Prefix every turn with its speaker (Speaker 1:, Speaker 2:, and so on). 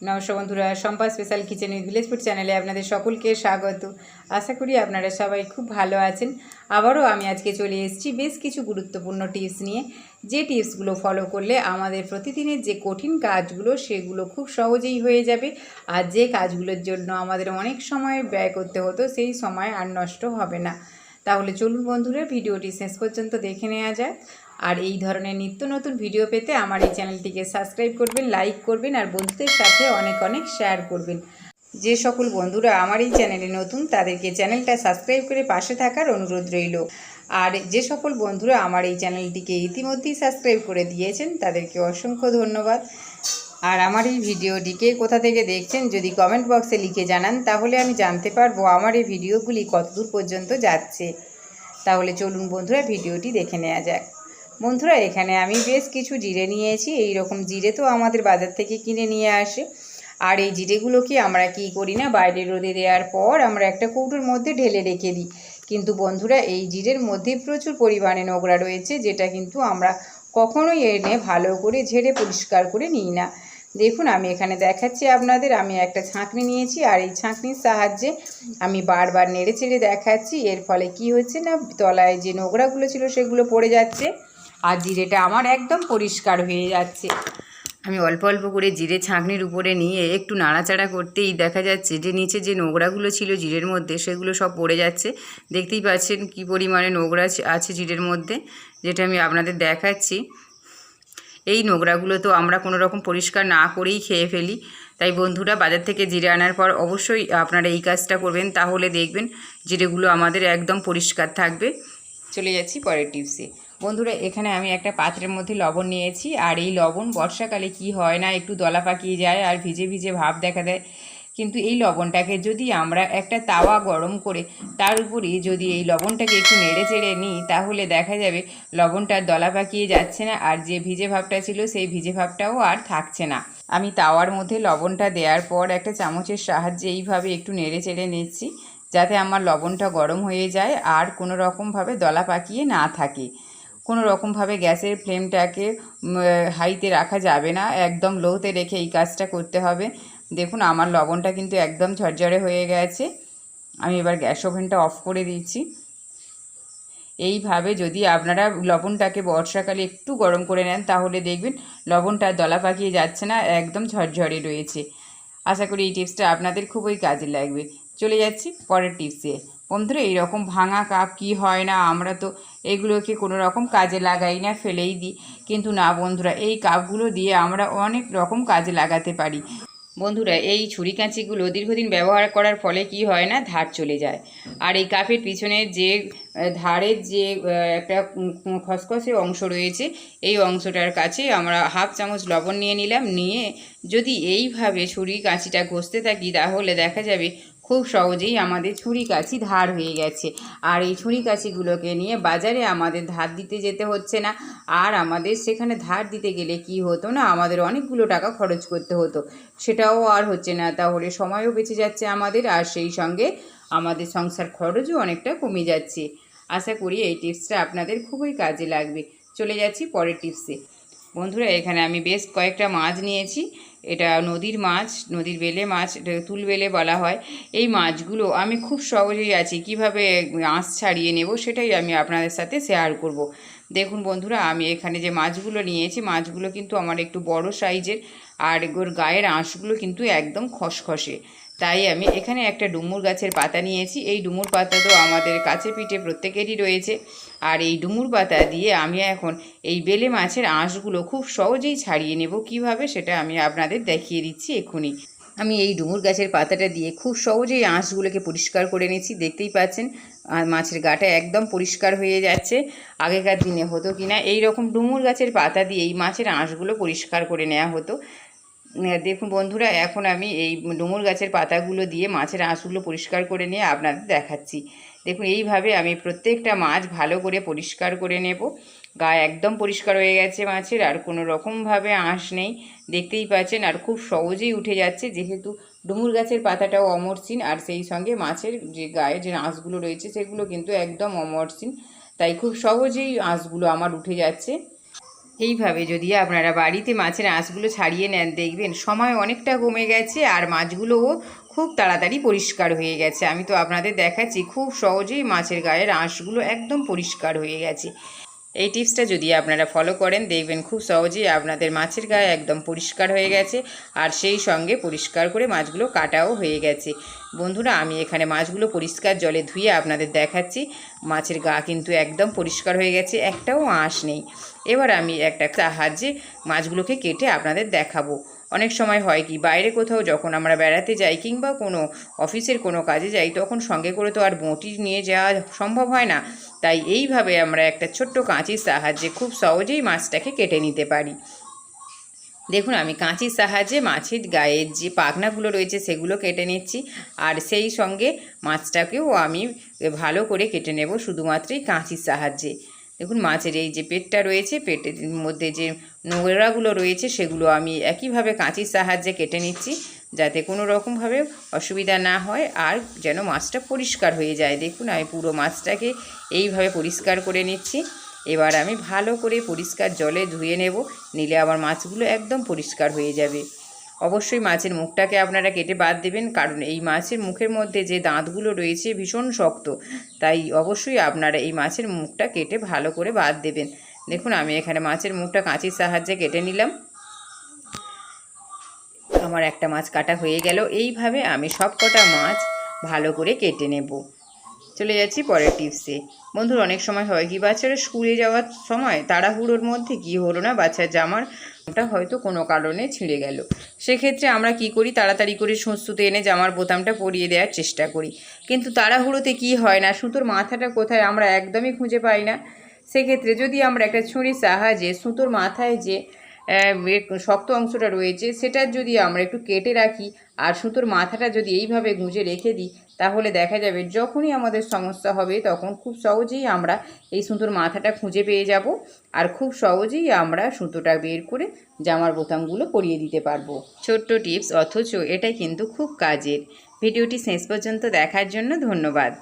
Speaker 1: নমস্কার বন্ধুরা Sampa special kitchen with village food চ্যানেলে আপনাদের সকলকে স্বাগত। আশা করি আপনারা সবাই খুব ভালো আছেন। আবারও আমি আজকে চলে এসেছি বেশ কিছু গুরুত্বপূর্ণ টিপস নিয়ে। যে টিপসগুলো ফলো করলে আমাদের প্রতিদিনের যে কঠিন কাজগুলো, সেগুলো খুব সহজেই হয়ে যাবে। আর যে কাজগুলোর জন্য আমাদের অনেক সময় ব্যয় করতে হতো, সেই সময় আর নষ্ট হবে না। তাহলে চলুন বন্ধুরা, ভিডিওটি শেষ পর্যন্ত দেখে নেওয়া যায় আর এই ধরনের নিত্য নতুন ভিডিও পেতে আমার এই চ্যানেলটিকে সাবস্ক্রাইব করবেন লাইক করবেন আর বন্ধুদের সাথে অনেক অনেক শেয়ার করবেন। যে সকল বন্ধুরা আমার এই চ্যানেলে নতুন, তাদেরকে চ্যানেলটা সাবস্ক্রাইব করে পাশে থাকার অনুরোধ রইল। আর যে সকল বন্ধুরা আমার এই চ্যানেলটিকে ইতিমধ্যেই সাবস্ক্রাইব করে দিয়েছেন, তাদেরকে অসংখ্য ধন্যবাদ। আর আমার এই ভিডিওটিকে কোথা থেকে দেখছেন, যদি কমেন্ট বক্সে লিখে জানান, তাহলে আমি জানতে পারব আমার এই ভিডিওগুলি কতদূর পর্যন্ত যাচ্ছে। তাহলে চলুন বন্ধুরা, ভিডিওটি দেখে নেওয়া যাক। বন্ধুরা, এখানে আমি বেশ কিছু জিরে নিয়েছি। এই রকম জিরে তো আমাদের বাজার থেকে কিনে নিয়ে আসে। আর এই জিরেগুলোকে আমরা কি করি না, বাইরে রোদে দেওয়ার পর আমরা একটা কৌটোর মধ্যে ঢেলে রেখে দিই। কিন্তু বন্ধুরা, এই জিরের মধ্যে প্রচুর পরিমাণে নোংরা রয়েছে, যেটা কিন্তু আমরা কখনোই এনে ভালো করে ঝেড়ে পরিষ্কার করে নিই না। দেখুন, আমি এখানে দেখাচ্ছি আপনাদের, আমি একটা ছাঁকনি নিয়েছি, আর এই ছাঁকনির সাহায্যে আমি বারবার নেড়ে চেড়ে দেখাচ্ছি। এর ফলে কি হচ্ছে না, তলায় যে নোংরাগুলো ছিল সেগুলো পড়ে যাচ্ছে। আর জিরেটা আমার একদম পরিষ্কার হয়ে যাচ্ছে। আমি অল্প অল্প করে জিরে ছাঁকনির উপরে নিয়ে একটু নাড়াচাড়া করতেই দেখা যাচ্ছে যে নিচে যে নোংরাগুলো ছিল জিরের মধ্যে সেগুলো সব পড়ে যাচ্ছে। দেখতেই পাচ্ছেন কি পরিমাণে নোংরা আছে জিরের মধ্যে, যেটা আমি আপনাদের দেখাচ্ছি। এই নোংরাগুলো তো আমরা কোনো রকম পরিষ্কার না করেই খেয়ে ফেলি। তাই বন্ধুরা, বাজার থেকে জিরে আনার পর অবশ্যই আপনারা এই কাজটা করবেন, তাহলে দেখবেন জিরেগুলো আমাদের একদম পরিষ্কার থাকবে। চলে যাচ্ছি পরের টিপসে। বন্ধুরা, এখানে আমি একটা পাত্রের মধ্যে লবণ নিয়েছি, আর এই লবণ বর্ষাকালে কি হয় না, একটু দলা পাকিয়ে যায় আর ভিজে ভিজে ভাব দেখা দেয়। কিন্তু এই লবণটাকে যদি আমরা একটা তাওয়া গরম করে তার উপরে যদি এই লবণটাকে একটু নেড়ে চেড়ে নিই, তাহলে দেখা যাবে লবণটার দলা পাকিয়ে যাচ্ছে না, আর যে ভিজে ভাবটা ছিল সেই ভিজে ভাবটাও আর থাকছে না। আমি তাওয়ার মধ্যে লবণটা দেওয়ার পর একটা চামচের সাহায্যে এইভাবে একটু নেড়ে চেড়ে নিচ্ছি, যাতে আমার লবণটা গরম হয়ে যায় আর কোনো রকমভাবে দলা পাকিয়ে না থাকে। কোনো রকমভাবে গ্যাসের ফ্লেমটাকে হাইতে রাখা যাবে না। একদম লোতে রেখে এই কাজটা করতে হবে। দেখুন, আমার লবণটা কিন্তু একদম ঝরঝরে হয়ে গেছে। আমি এবার গ্যাস ওভেনটা অফ করে দিচ্ছি। এইভাবে যদি আপনারা লবণটাকে বর্ষাকালে একটু গরম করে নেন, তাহলে দেখবেন লবণটা দলা পাকিয়ে যাচ্ছে না, একদম ঝরঝরে রয়েছে। আশা করি এই টিপসটা আপনাদের খুবই কাজে লাগবে। চলে যাচ্ছি পরের টিপসে। বন্ধুরা, এইরকম ভাঙা কাপ কি হয় না? আমরা তো এগুলোকে কোনো রকম কাজে লাগাই না, ফেলেই দিই। কিন্তু না বন্ধুরা, এই কাপগুলো দিয়ে আমরা অনেক রকম কাজে লাগাতে পারি। বন্ধুরা, এই ছুরি কাঁচিগুলো দীর্ঘদিন ব্যবহার করার ফলে কি হয় না? ধার চলে যায়। আর এই কাপের পিছনের যে ধারের যে একটা খসখসে অংশ রয়েছে, এই অংশটার কাছে আমরা হাফ চামচ লবণ নিয়ে নিলাম। নিয়ে যদি এইভাবে ছুরি কাঁচিটা ঘষতে থাকি, তাহলে দেখা যাবে খুব সহজেই আমাদের ছুরি কাছি ধার হয়ে গেছে। আর এই ছুরি কাছিগুলোকে নিয়ে বাজারে আমাদের ধার দিতে যেতে হচ্ছে না। আর আমাদের সেখানে ধার দিতে গেলে কি হতো না, আমাদের অনেকগুলো টাকা খরচ করতে হতো। সেটাও আর হচ্ছে না, তাহলে সময়ও বেঁচে যাচ্ছে আমাদের, আর সেই সঙ্গে আমাদের সংসার খরচও অনেকটা কমে যাচ্ছে। আশা করি এই টিপসটা আপনাদের খুবই কাজে লাগবে। চলে যাচ্ছি পরের টিপসে। বন্ধুরা, এখানে আমি বেশ কয়েকটা মাছ নিয়েছি। এটা নদীর মাছ, নদীর বেলে মাছ তুল বেলে বলা হয় এই মাছগুলো আমি খুব সহজেই আছি, কীভাবে আঁশ ছাড়িয়ে নেব সেটাই আমি আপনাদের সাথে শেয়ার করব। দেখুন বন্ধুরা, আমি এখানে যে মাছগুলো নিয়েছি, মাছগুলো কিন্তু আমার একটু বড় সাইজের আর ওর গায়ের আঁশগুলো কিন্তু একদম খসখসে তাই আমি এখানে একটা ডুমুর গাছের পাতা নিয়েছি। এই ডুমুর পাতা তো আমাদের কাছে পিঠে প্রত্যেকেরই রয়েছে। আর এই ডুমুর পাতা দিয়ে আমি এখন এই বেলে মাছের আঁশগুলো খুব সহজেই ছাড়িয়ে নেব। কীভাবে সেটা আমি আপনাদের দেখিয়ে দিচ্ছি এক্ষুনি। আমি এই ডুমুর গাছের পাতাটা দিয়ে খুব সহজেই আঁশগুলোকে পরিষ্কার করে নিচ্ছি দেখতেই পাচ্ছেন আর মাছের গাটা একদম পরিষ্কার হয়ে যাচ্ছে। আগেকার দিনে হতো কিনা এই রকম ডুমুর গাছের পাতা দিয়ে এই মাছের আঁশগুলো পরিষ্কার করে নেওয়া হতো। দেখুন বন্ধুরা, এখন আমি এই ডুমুর গাছের পাতাগুলো দিয়ে মাছের আঁশগুলো পরিষ্কার করে নিয়ে আপনাদের দেখাচ্ছি। দেখুন, এইভাবে আমি প্রত্যেকটা মাছ ভালো করে পরিষ্কার করে নেব। গা একদম পরিষ্কার হয়ে গেছে মাছের, আর কোনো রকমভাবে আঁশ নেই। দেখতেই পাচ্ছেন, আর খুব সহজেই উঠে যাচ্ছে। যেহেতু ডুমুর গাছের পাতাটাও অমরসিন, আর সেই সঙ্গে মাছের যে গায়ে যে আঁশগুলো রয়েছে, সেগুলো কিন্তু একদম অমরসিন। তাই খুব সহজেই আঁশগুলো আমার উঠে যাচ্ছে। এইভাবে যদি আপনারা বাড়িতে মাছের আঁশগুলো ছাড়িয়ে নেন, দেখবেন সময় অনেকটা কমে গেছে আর মাছগুলোও খুব তাড়াতাড়ি পরিষ্কার হয়ে গেছে। আমি তো আপনাদের দেখাচ্ছি, খুব সহজেই মাছের গায়ের আঁশগুলো একদম পরিষ্কার হয়ে গেছে। এই টিপসটা যদি আপনারা ফলো করেন, দেখবেন খুব সহজেই আপনাদের মাছের গায়ে একদম পরিষ্কার হয়ে গেছে আর সেই সঙ্গে পরিষ্কার করে মাছগুলো কাটাও হয়ে গেছে। বন্ধুরা, আমি এখানে মাছগুলো পরিষ্কার জলে ধুয়ে আপনাদের দেখাচ্ছি। মাছের গা কিন্তু একদম পরিষ্কার হয়ে গেছে, একটাও আঁশ নেই। এবার আমি একটা সাহায্যে মাছগুলোকে কেটে আপনাদের দেখাবো। অনেক সময় হয় কি, বাইরে কোথাও যখন আমরা বেড়াতে যাই কিংবা কোনো অফিসের কোনো কাজে যাই, তখন সঙ্গে করে তো আর বঁটি নিয়ে যাওয়া সম্ভব হয় না। তাই এইভাবে আমরা একটা ছোট্ট কাঁচির সাহায্যে খুব সহজেই মাছটাকে কেটে নিতে পারি। দেখুন, আমি কাঁচির সাহায্যে মাছের গায়ের যে পাখনাগুলো রয়েছে সেগুলো কেটে নিচ্ছি আর সেই সঙ্গে মাছটাকেও আমি ভালো করে কেটে নেব শুধুমাত্রই কাঁচির সাহায্যে। দেখুন, মাছের এই যে পেটটা রয়েছে, পেটের মধ্যে যে নোংরাগুলো রয়েছে সেগুলো আমি একইভাবে কাঁচির সাহায্যে কেটে নিচ্ছি। যাতে কোনো রকমভাবে অসুবিধা না হয় আর যেন মাছটা পরিষ্কার হয়ে যায়। দেখুন, আমি পুরো মাছটাকে এইভাবে পরিষ্কার করে নিচ্ছি। এবার আমি ভালো করে পরিষ্কার জলে ধুয়ে নেব, নিলে আমার মাছগুলো একদম পরিষ্কার হয়ে যাবে। অবশ্যই মাছের মুখটাকে আপনারা কেটে বাদ দেবেন, কারণ এই মাছের মুখের মধ্যে যে দাঁতগুলো রয়েছে ভীষণ শক্ত। তাই অবশ্যই আপনারা এই মাছের মুখটা কেটে ভালো করে বাদ দেবেন। দেখুন, আমি এখানে মাছের মুখটা কাঁচির সাহায্যে কেটে নিলাম। আমার একটা মাছ কাটা হয়ে গেল, এইভাবে আমি সব কটা মাছ ভালো করে কেটে নেব। চলে যাচ্ছি পরের টিপসে। বন্ধুর, অনেক সময় হয় কি, বাচ্চারা স্কুলে যাওয়ার সময় তাড়াহুড়োর মধ্যে কি হলো না, বাচ্চার জামার ওটা হয়তো কোনো কারণে ছিঁড়ে গেল। সেক্ষেত্রে আমরা কি করি, তাড়াতাড়ি করে সুঁচুতে এনে জামার বোতামটা পরিয়ে দেওয়ার চেষ্টা করি। কিন্তু তাড়াহুড়োতে কি হয় না, সুতোর মাথাটা কোথায় আমরা একদমই খুঁজে পাই না। সেক্ষেত্রে যদি আমরা একটা ছুরির সাহায্যে, সুতোর মাথায় যে শক্ত অংশটা রয়েছে, সেটা যদি আমরা একটু কেটে রাখি আর সুতোর মাথাটা যদি এইভাবে গুঁজে রেখে দিই, তাহলে দেখা যাবে যখনই আমাদের সমস্যা হবে তখন খুব সহজেই আমরা এই সুতোর মাথাটা খুঁজে পেয়ে যাব আর খুব সহজেই আমরা সুতোটা বের করে জামার বোতামগুলো পরিয়ে দিতে পারব। ছোট্ট টিপস, অথচ এটা কিন্তু খুব কাজের। ভিডিওটি শেষ পর্যন্ত দেখার জন্য ধন্যবাদ।